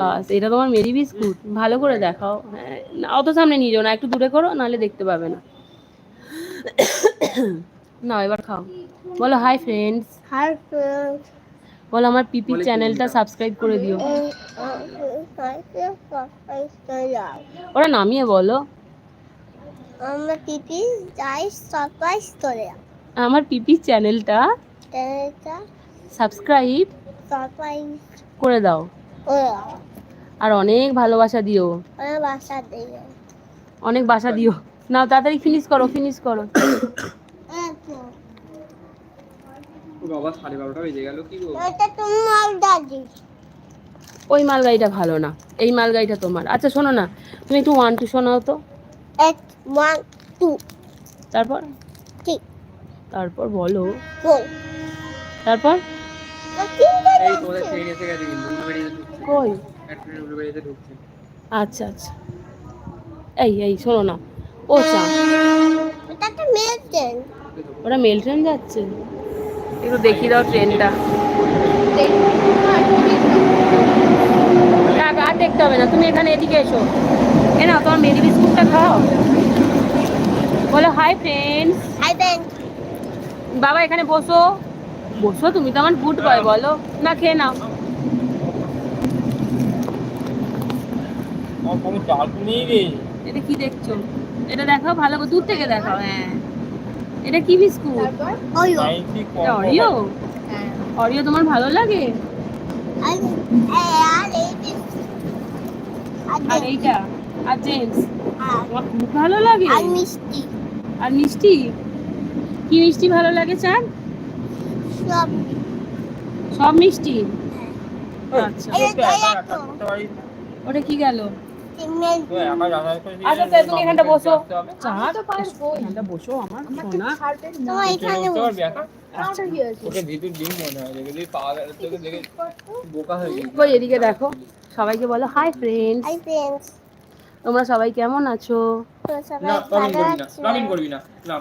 বাস এটা তোমার Mary biscuit. ভালো করে দেখাও। হ্যাঁ অত সামনে নিয়ে যাও না একটু দূরে করো নাহলে দেখতে পাবে না। না এবার খাও। বলো হাই ফ্রেন্ডস হাই ফ্রেন্ডস বলো আমার পিপি চ্যানেলটা সাবস্ক্রাইব করে দিও। ওরা নামিয়ে বলো। আমরা পিপি যাই সারপ্রাইজ করে। আমার পিপি চ্যানেলটা এটা সাবস্ক্রাইব সারপ্রাইজ করে দাও। ওরা আর অনেক ভালোবাসা দিও। অনেক বাসা দিও। নাও তাড়াতাড়ি ফিনিশ করো ফিনিশ করো। বাবা সাড়ে বারোটা বেজে গেল কি গো? এটা তোমার দাদি ওই মালগাড়িটা ভালো না এই মালগাড়িটা তোমার। আচ্ছা শোনো না তুমি একটু ওয়ান টু শোনাও তো। এক ওয়ান টু তারপর? তারপর বলো। তারপর? কই? আচ্ছা আচ্ছা। এই এই শোনো না। ও চা। ওরা মেল ট্রেন যাচ্ছে? একটু দেখিয়ে দাও ট্রেনটা থাক, আর দেখতে হবে না। তুমি এখানে এদিকে এসো। এ না তোমার মেরি বিস্কুটটা খাও। বলো হাই ফ্রেন্ডস হাই ফ্রেন্ড বাবা এখানে বসো। বসো তুমি তো আমার গুড বয় বলো। না খেয়ে নাও আমার কোনো চাল নেই রে এটা কি দেখছ? এটা দেখাও ভালো করে দূর থেকে দেখাও হ্যাঁ। এটা কি বিস্কুট? অরিও। হ্যাঁ। অরিও তোমার ভালো লাগে? আর আর এই আর আর এইটা? আর জেন্টস তোমার খুব ভালো লাগে। আর মিষ্টি। আর মিষ্টি? কি মিষ্টি ভালো লাগে চান? সব সব মিষ্টি? আচ্ছা। তো। করতে পারি ওটা কি গেল? আচ্ছা তাই তুমি এখানটা বসো। এখানটা বসো আমার সোনা এখানে এদিকে দেখো সবাইকে বলো হাই ফ্রেন্ডস হাই ফ্রেন্ডস তোমরা সবাই কেমন আছো?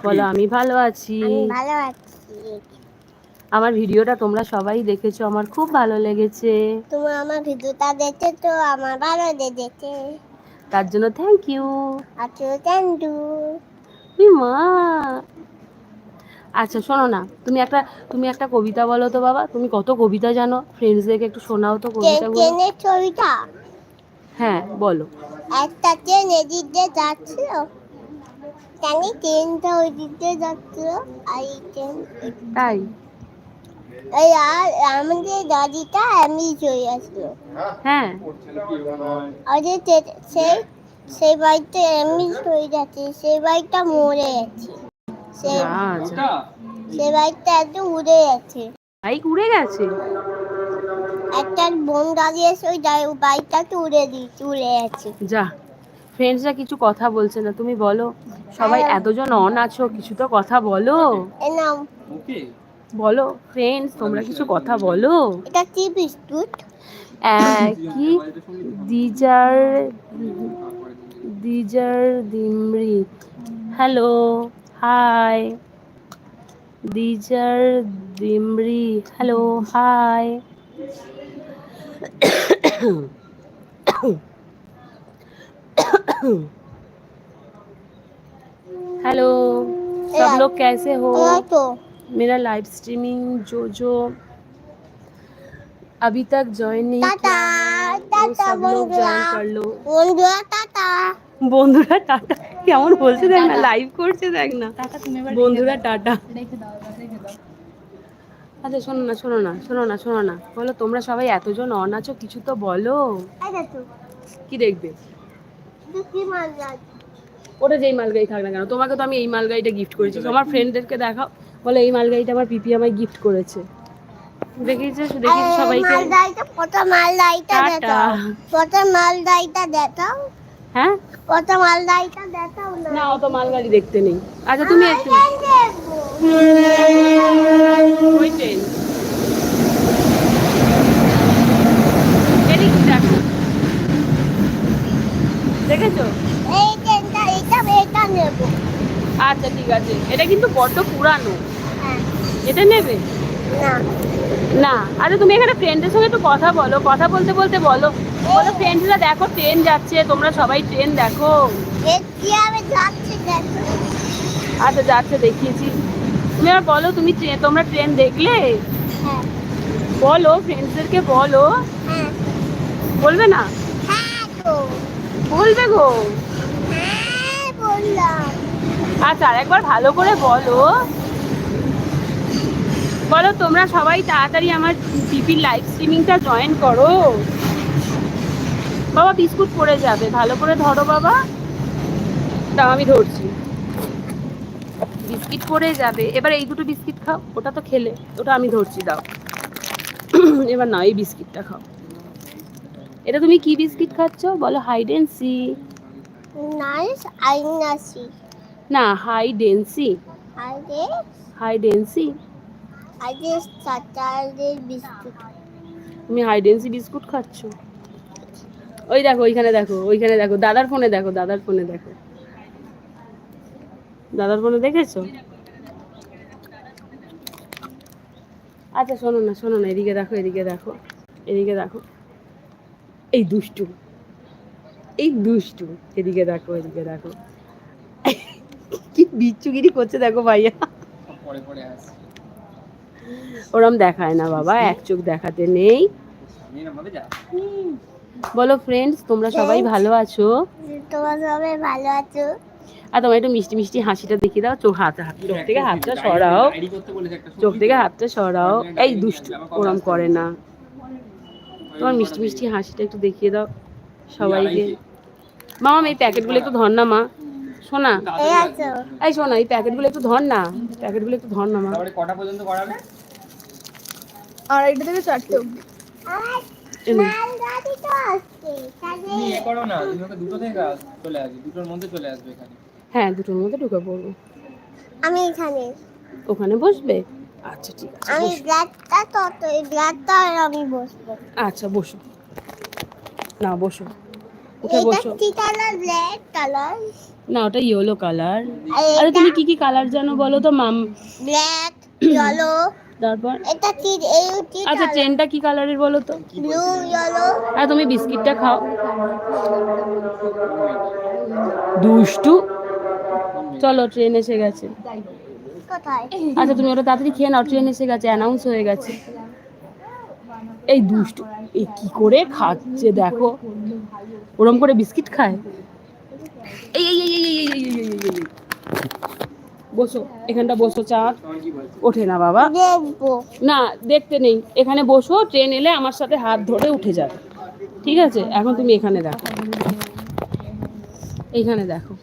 বলো আমি ভালো আছি। ভালো আমার ভিডিওটা তোমরা সবাই দেখেছ আমার খুব ভালো লেগেছে। তোমার আমার ভিডিওটা দেখে তো আমার ভালো লেগেছে। তার জন্য থ্যাংক ইউ আচ্ছা থ্যাংক ইউ মা আচ্ছা শোনো না তুমি একটা তুমি একটা কবিতা বলো তো বাবা তুমি কত কবিতা জানো? ফ্রেন্ডসদেরকে একটু শোনাও তো কবিতা ট্রেনের হ্যাঁ বলো। একটা ট্রেন এদিক দিয়ে যাচ্ছিল জানি ট্রেনটা ওই দিক দিয়ে যাচ্ছিল আর এই ট্রেন তাই? এই আর আমাদের দাদিটা এমনি চলে আসলো। হ্যাঁ। আর সেই সেই বাড়িটা এমনি চলে যাচ্ছে সেই বাড়িটা মরে গেছে। সেই আচ্ছা। সেই বাড়িটা একদম উড়ে গেছে। বাইক উড়ে গেছে? একটা বোন দাঁড়িয়ে এসে ওই বাইকটাকে উড়ে দিচ্ছে উড়ে গেছে। যা ফ্রেন্ডসরা কিছু কথা বলছে না তুমি বলো। সবাই এতজন অন আছো কিছু তো কথা বলো। এ নাম ওকে। বলো ফ্রেন্ডস তোমরা কিছু কথা বলো এটা কি বিস্কুট আহ, কি দিজার দিজার দিমরি হ্যালো হাই দিজার দিমরি হ্যালো হাই हेलो सब लोग कैसे हो ওই তো मेरा लाइव स्ट्रीमिंग जो जो अभी तक ज्वाइन नहीं টাটা किया वो টাটা सब लोग বন্ধুরা ज्वाइन कर लो বন্ধুরা টাটা বন্ধুরা টাটা কেমন বলছে দেখ না লাইভ করছে দেখ না বন্ধুরা টাটা আচ্ছা শোনো না শোনো না শোনো না শোনো না বলো তোমরা সবাই এতজন অন আছো কিছু তো বলো এই দেখো কি দেখবে এটা কি মাছ আছে ওটা যেই মালগাড়ি থাক না কেন তোমাকে তো আমি এই মালগাড়িটা গিফট করেছি তোমার ফ্রেন্ডদেরকে দেখাও বলে এই মালগাড়িটা আমার পিপি আমায় গিফট করেছে। দেখেছিস দেখি সবাইকে। মালদাইটা টাটা। দেখাও। প্রথম মালদাইটা দেখাও। হ্যাঁ? মালদাইটা দেখাও না। না অত মালগাড়ি দেখতে নেই। আচ্ছা তুমি একটু আমি দেখব। ওই ট্রেন এদিক দেখো দেখেছ এই ট্রেনটা এটা এটা নেব আচ্ছা ঠিক আছে এটা কিন্তু বড্ড পুরানো। হ্যাঁ। এটা নেবে? না। আরে তুমি এখানে ফ্রেন্ডের সঙ্গে একটু কথা বলো। কথা বলতে বলতে বলো। বলো ফ্রেন্ডসরা দেখো ট্রেন যাচ্ছে তোমরা সবাই ট্রেন দেখো। আচ্ছা যাচ্ছে দেখিয়েছি। তুমি আর বলো তুমি তোমরা ট্রেন দেখলে? হ্যাঁ। বলো ফ্রেন্ডসদেরকে বলো। হ্যাঁ। বলবে না? বলবে গো। হ্যাঁ বললাম। আচ্ছা আর একবার ভালো করে বলো। বলো, তোমরা সবাই তাড়াতাড়ি আমার পিপির লাইভ স্ট্রিমিংটা জয়েন করো। বাবা, বিস্কুট পড়ে যাবে। ভালো করে ধরো বাবা। দাও, আমি ধরছি। বিস্কিট পড়ে যাবে। এবার এই দুটো বিস্কিট খাও। ওটা তো খেলে। ওটা আমি ধরছি, দাও। এবার না, এই বিস্কিটটা খাও। এটা তুমি কি বিস্কিট খাচ্ছ? বলো হাইড অ্যান্ড সি নাইস আইনাসি না হাইডেন্সি আগে হাইডেন্সি আগে স্টার্টারের বিস্কুট তুমি হাই ডেন্সি বিস্কুট খাচ্ছ? ওই দেখো ওইখানে দেখো ওইখানে দেখো দাদার ফোনে দেখো দাদার ফোনে দেখো। দাদার ফোনে দেখেছ? আচ্ছা শোনো না শোনো না এদিকে দেখো এদিকে দেখো এদিকে দেখো। এই দুষ্টু এই দুষ্টু এদিকে দেখো এদিকে দেখো। বিচ্ছুগিরি করছে দেখো ভাইয়া। পরে পরে আসছি। ওরম দেখায় না বাবা এক চোখ দেখাতে নেই। বলো ফ্রেন্ডস তোমরা সবাই ভালো আছো? তোমার সবাই ভালো আছো? আর তোমার একটু মিষ্টি মিষ্টি হাসিটা দেখিয়ে দাও চোখ হাত হাত চোখ থেকে হাতটা সরাও। চোখ থেকে হাতটা সরাও। এই দুষ্টু ওরম করে না। তোমার মিষ্টি মিষ্টি হাসিটা একটু দেখিয়ে দাও সবাইকে। মামা এই প্যাকেটগুলো একটু ধর না মা। শোনা এই আছো। এই শোনা এই প্যাকেটগুলো একটু ধর না। প্যাকেটগুলো একটু ধর না মা। কটা পর্যন্ত করাবে? আড়াইটা থেকে চারটে অবধি। এনে। মালগাড়ি তো আসছে তাহলে তুমি এ করো না তুমি ওকে দুটো থেকে আস- চলে আসবে দুটোর মধ্যে চলে আসবে এখানে। হ্যাঁ দুটোর মধ্যে ঢুকে পড়ব। আমি এখানে। ওখানে বসবে? আচ্ছা ঠিক আছে আমি বসো। ব্ল্যাকটা তত এই ব্ল্যাকটা আর আমি বসবো। আচ্ছা বসো। না বসো। উঠে এটা বসো। কি কালার ব্ল্যাক কালার না ওটা ইয়েলো কালার আরে তুমি কি কি কালার জানো বলো তো মাম ব্ল্যাক ইয়েলো তারপর? এটা কি এই কি আচ্ছা ট্রেনটা কি কালারের বলো তো? ব্লু ইয়েলো আর তুমি বিস্কিটটা খাও। দুষ্টু। চলো ট্রেন এসে গেছে। কোথায়? আচ্ছা তুমি ওটা তাড়াতাড়ি খেয়ে নাও ট্রেন এসে গেছে অ্যানাউন্স হয়ে গেছে। এই দুষ্টু এই কি করে খাচ্ছে দেখো। ওরম করে বিস্কিট খায়? এই এই এই এই এই এই বসো এখানটা বসো চাঁদ ওঠে না বাবা। না দেখতে নেই। এখানে বসো ট্রেন এলে আমার সাথে হাত ধরে উঠে যাবে। ঠিক আছে? এখন তুমি এখানে দেখো। এখানে দেখো।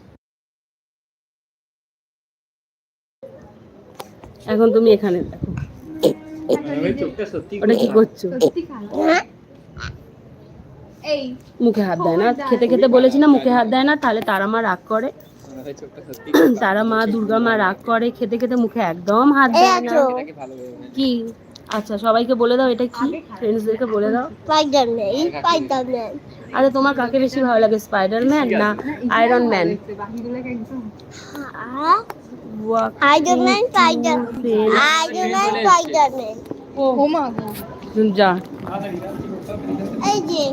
এখন তুমি এখানে দেখো। ওটা কি করছ মুখে হাত দেয় না। খেতে খেতে বলেছি না মুখে হাত দেয় না তাহলে তারা মা রাগ করে। তারা মা দুর্গা মা রাগ করে খেতে খেতে মুখে একদম হাত দেয় না। কি? আচ্ছা সবাইকে বলে দাও এটা কি? ফ্রেন্ডসদেরকে বলে দাও। স্পাইডারম্যান স্পাইডারম্যান আরে তোমার কাকে বেশি ভালো লাগে স্পাইডারম্যান না আয়রন ম্যান হ্যাঁ আইডারম্যান স্পাইডার আইডারম্যান স্পাইডারম্যান যা। এই যে।